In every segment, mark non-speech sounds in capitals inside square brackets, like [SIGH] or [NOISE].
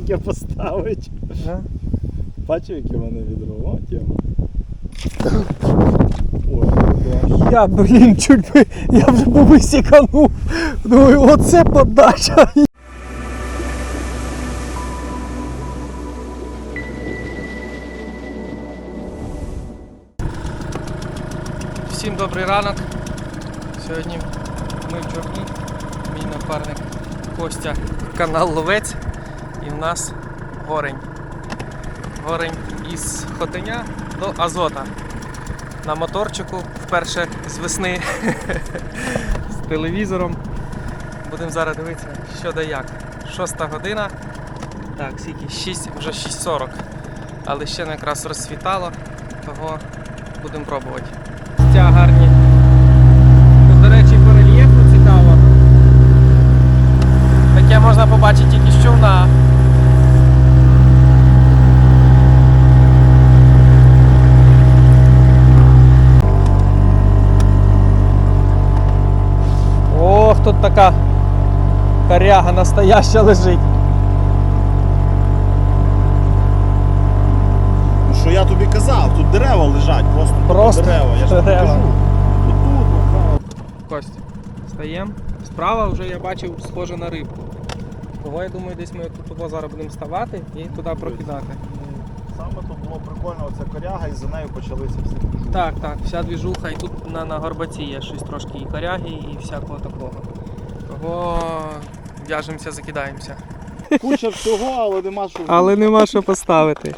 таке поставити. Да? Бачив, яке в мене відро? О, тема. Ой. Я, блін, чуть би, я вже був висіканув. Думаю, оце подача. Всім добрий ранок. Сьогодні ми в човні. Мій напарник Костя, канал Ловець. І в нас горень. Горень із Хотиня до Азота на моторчику вперше з весни [LAUGHS] з телевізором. Будемо зараз дивитися, що да як. Шоста година. Так, скільки? 6, вже 6.40. Але ще не якраз розсвітало, того будемо пробувати. Ця гарні. До речі, по рельєфу цікаво. Таке можна побачити тільки з човна. Тут така коряга настояща лежить. Ну що я тобі казав, тут дерева лежать, просто, тут Просто дерева. Я ж дерева. кажу. Отут, направо. Кость, встаємо. Справа вже я бачив схоже на рибку. Того я думаю, десь ми тут зараз будемо ставати і туди прокидати. Саме тут було прикольно, оця коряга, і за нею почалися всі. Так, так, вся двіжуха, і тут на, на горбаці є щось трошки і коряги, і всякого такого. Того в'яжемося, закидаємося. Куча всього, але нема що. Але нема що поставити.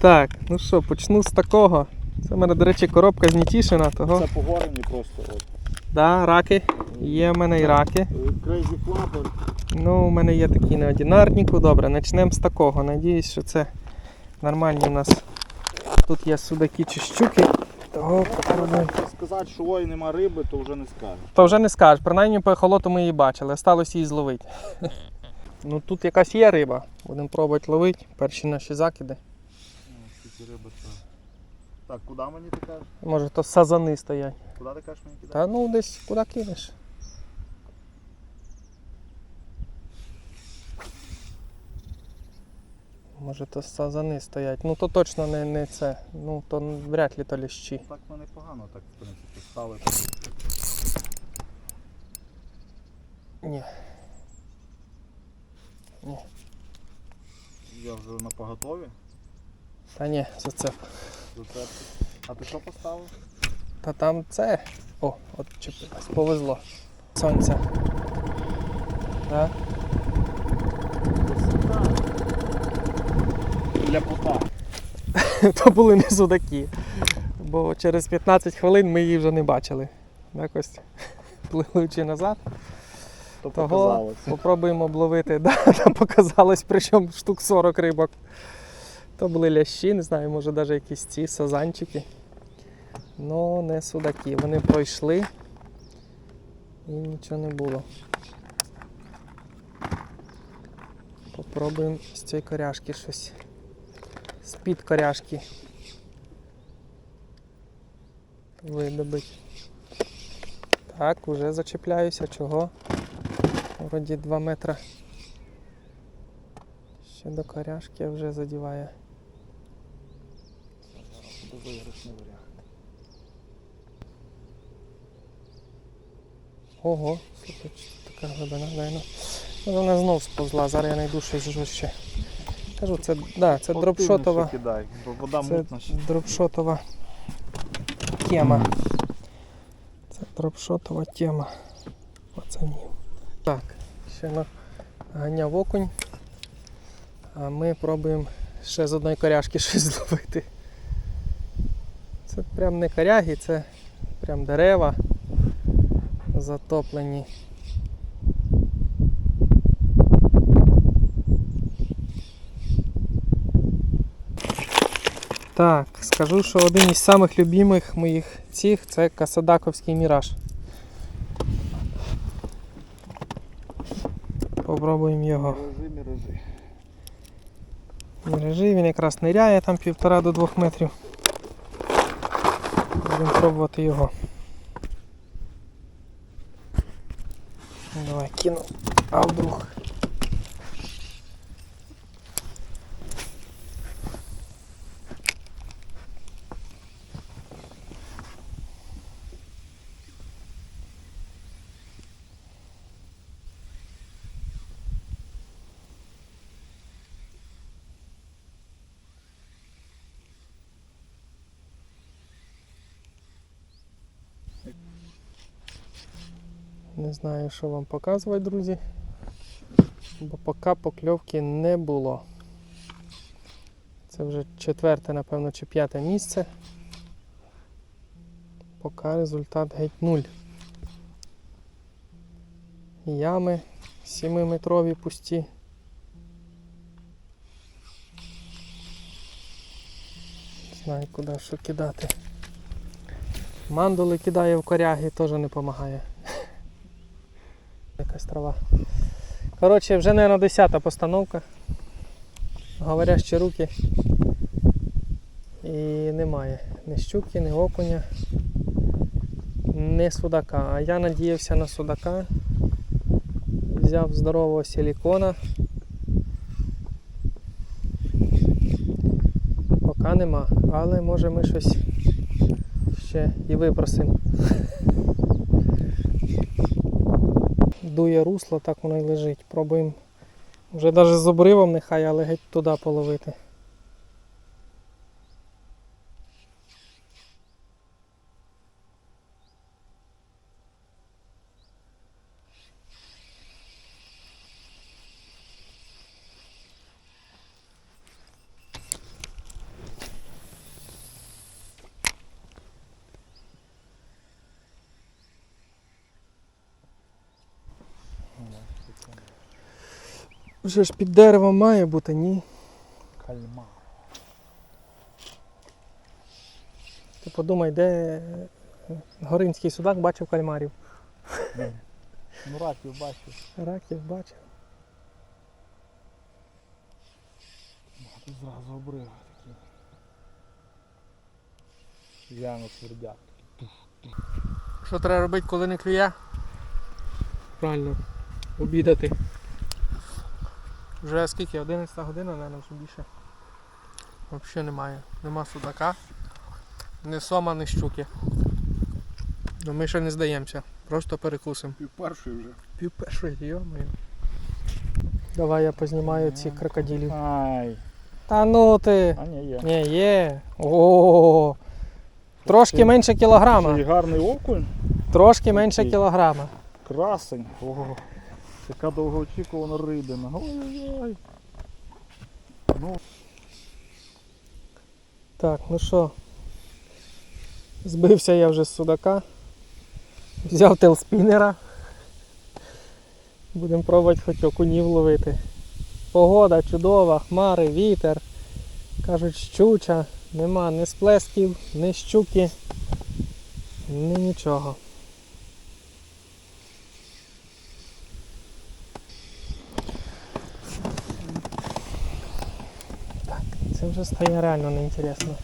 Так, ну що, почну з такого. Це в мене, до речі, коробка з Нітішина, того. Це погорені просто. От. Да, раки. Є в мене і раки. Crazy Flapper. Ну, у мене є такі неодинарніку. Добре, почнемо з такого. Надіюсь, що це нормальні у нас. Тут є судаки чи щуки. Того попробуй. Якщо сказати, що ой, нема риби, то вже не скажеш. То вже не скажеш, принаймні по ехолоту ми її бачили, осталось її зловити. Ну тут якась є риба. Будемо пробувати ловити. Перші наші закиди. Скільки риби це. Так, куди мені ти кажеш? Може то сазани стоять. Куди ти кажеш мені кидати? Та ну десь куди кинеш. Може то сазани стоять. Ну то точно не, не це. Ну то вряд ли то ліщі. Так ми непогано так, в принципі, стали. Ні. Я вже на поготові. Та ні, зацеп. Рецепт. А ти що поставив? Та там це. О, от чіпилась, повезло. Сонце. Да? Ляпота. [LAUGHS] то були не судаки. Бо через 15 хвилин ми її вже не бачили. Якось [LAUGHS] пливучи назад. То Того показалось. попробуємо обловити. [LAUGHS] Да, там показалось, причому штук 40 рибок. То були лящі, не знаю, може навіть якісь ці сазанчики. Ну, не судаки. Вони пройшли і нічого не було. Попробуємо з цієї коряшки щось. З-під коряшки. Видобить. Так, уже зачепляюся. Чого? Вроді 2 метра. Ще до коряшки вже задіває. Ого, слухай, така глибина, ну. Вона знов сповзла, зараз я знайду щось жорстче. Кажу, це, да, це дропшотова. Кидай, бо вода Це мутна ще. дропшотова тема. Це дропшотова тема. Пацанів. Так, ще наганяв окунь. А ми пробуємо ще з одної коряшки [LAUGHS] щось зловити. Це прям не коряги, це прям дерева затоплені. Так, скажу, що один із самих любимих моїх цих це Касадаковський міраж. Попробуємо його. Міражі, міражі. Міражі, він якраз ниряє там півтора до двох метрів. Будемо пробувати його. Давай кину. А вдруг. Не знаю, що вам показувати, друзі. Бо поки покльовки не було. Це вже четверте, напевно, чи п'яте місце. Поки результат геть нуль. Ями 7-метрові пусті. Знаю, куди що кидати. Мандули кидає в коряги, теж не допомагає. Якась трава. Коротше, вже, мабуть, 10 постановка. Говорящі руки. І немає ні щуки, ні окуня, ні судака. А я надіявся на судака. Взяв здорового силікона. Поки нема, але може ми щось ще і випросимо. Дує русло, так воно і лежить. Пробуємо вже навіть з обривом нехай, але геть туди половити. Вже ж під деревом має бути, ні. Кальмар. Ти подумай, де е, горинський судак бачив кальмарів. Ну раків бачив. Раків бачив. Тут зразу обриви такі. Яно свердяк. Що треба робити, коли не клює? Правильно, обідати. Вже скільки? 11 година, мабуть, вже більше. Взагалі немає. Нема судака. Ні сома, ні щуки. Ну ми ще не здаємося. Просто перекусимо. Пів першої вже. Пів першої, йо-моє. Давай я познімаю ці крокодилів. Ай. Та ну ти! А ні, є. Ні, є. О, Трошки менше кілограма. й гарний окунь. Трошки менше кілограма. Красень. Ого. Така довгоочікувана рибина. Ой-ой-ой. Ну, Так, ну що, збився я вже з судака. Взяв телспінера. Будемо пробувати хоч окунів ловити. Погода чудова, хмари, вітер. Кажуть, щуча, нема ні сплесків, ні щуки, ні нічого. це вже стає реально неінтересно.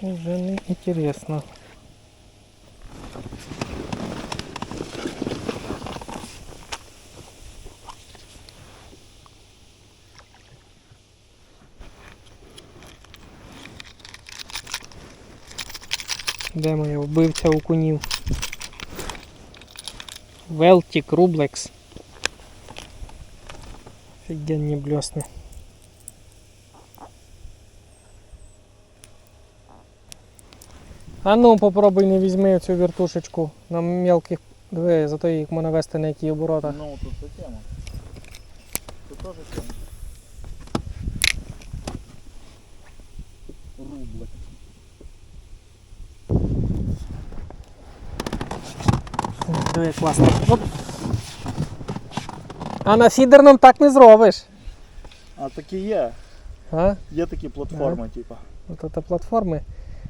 Це вже не інтересно. Де моя вбивця окунів? Велтік, Рублекс. Офігенні блесни. А ну попробуй не візьми цю вертушечку на мелких. Диви, зато їх можна вести на які обороти. ну тут це тема. Це теж тема. Рублик. Диви, класно. Оп. А на фідерному так не зробиш. А такі є. А? Є такі платформи, типа. От це платформи.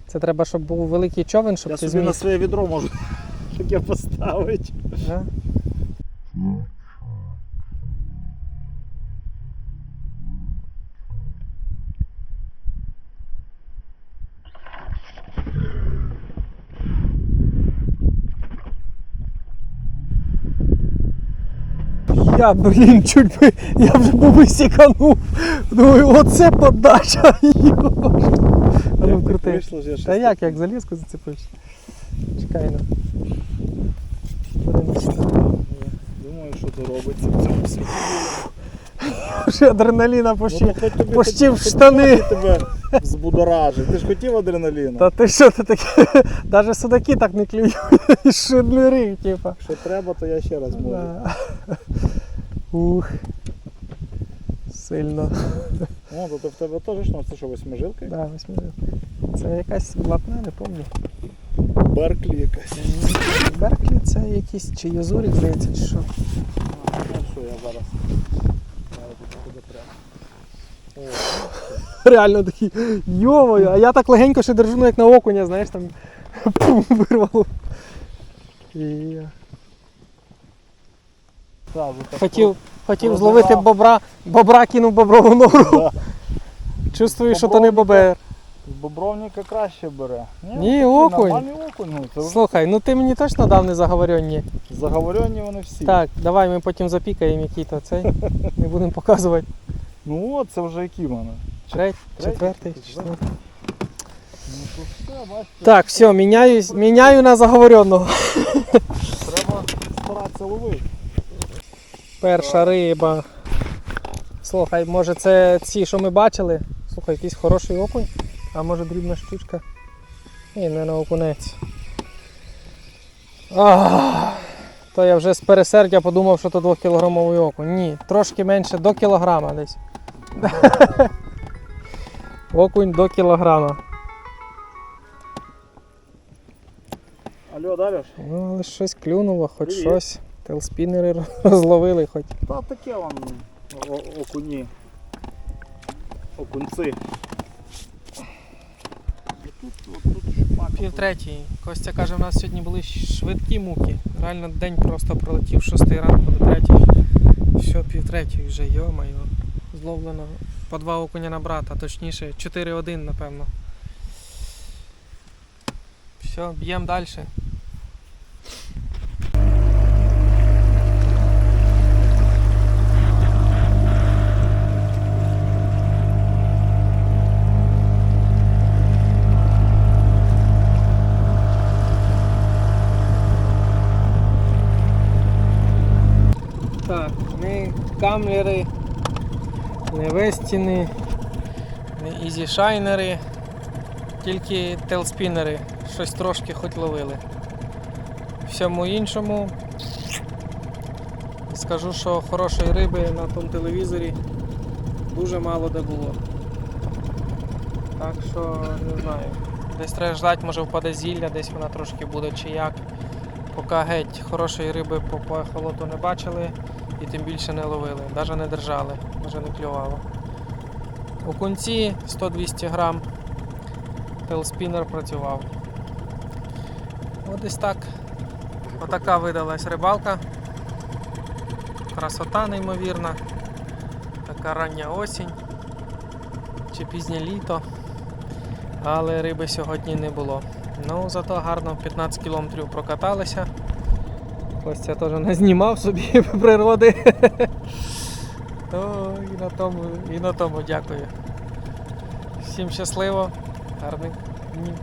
Це треба, щоб був великий човен, щоб Я ти собі на своє відро можу [LAUGHS] таке поставити. Да? Я, блін, чуть би, я вже був висіканув. Думаю, оце подача. [LAUGHS] А ну крути. Та як, як залізку зацепиш? Чекай ну. Думаю, що то робиться в цьому світі. Вже адреналіна Ну, хоч- в штани. тебе збудоражив. Ти ж хотів адреналіну. Та ти що ти таке? [LAUGHS] Навіть судаки так не клюють. [LAUGHS] Шидлюри, типа. Якщо треба, то я ще раз можу. Ух. Сильно. О, то, то в тебе теж ну, це що, восьмижилка? Да, восьмижилка. Це якась блатна, не пам'ятаю. Берклі якась. Берклі це якийсь чи Язурік, здається, чи що. А, ну що я зараз. Реально такий, йомою, а я так легенько ще держу, ну як на окуня, знаєш, там [LAUGHS] пум, вирвало. І так хотів, хотів зловити бобра, бобра кинув боброву нору. Да. Чувствую, що то не бобер. Бобровника краще бере. Ні, такий окунь. Окунь. Це вже Слухай, ну ти мені точно дав незаговоренні. заговорені вони всі. Так, давай ми потім запікаємо який то цей. Не будемо показувати. Ну от, це вже які в мене. Третій, четвертий, четвертий. Ну Так, все, міняю, міняю на заговоренного. треба старатися ловити. Перша риба. Слухай, може це ці, що ми бачили? Слухай, якийсь хороший окунь, а може дрібна щучка. Ні, не на окунець. Ах, то я вже з пересердя подумав, що то 2-кілограмовий окунь. Ні, трошки менше до кілограма десь. [LAUGHS] Окунь до кілограма. Алло, Дарюш? Ну, але щось клюнуло, хоч щось. Телспінери [LAUGHS] розловили хоч. Та таке вон окуні. Окунці. Тут, от, тут шпак. Пів третій. Костя каже, в нас сьогодні були швидкі муки. Реально день просто пролетів 6 ранку до 3. Все, пів третій вже, йо-моє. Зловлено по два окуня на брата, точніше 4-1, напевно. Все, б'ємо далі. Камлери, не вестіни, не ізішайнери, тільки телспінери. Щось трошки хоч ловили. Всьому іншому скажу, що хорошої риби на тому телевізорі дуже мало де було. Так що не знаю. Десь треба ждати, може впаде зілля, десь вона трошки буде чи як. Поки геть хорошої риби по по не бачили і тим більше не ловили, навіть не держали, вже не клювало. У кунці 100-200 грам телспінер працював. От десь так. Отака видалась рибалка. Красота неймовірна. Така рання осінь чи пізнє літо. Але риби сьогодні не було. Ну, зато гарно 15 кілометрів прокаталися. Костя теж не знімав собі [LAUGHS] природи. То і на тому, і на тому дякую. Всім щасливо, гарних днів.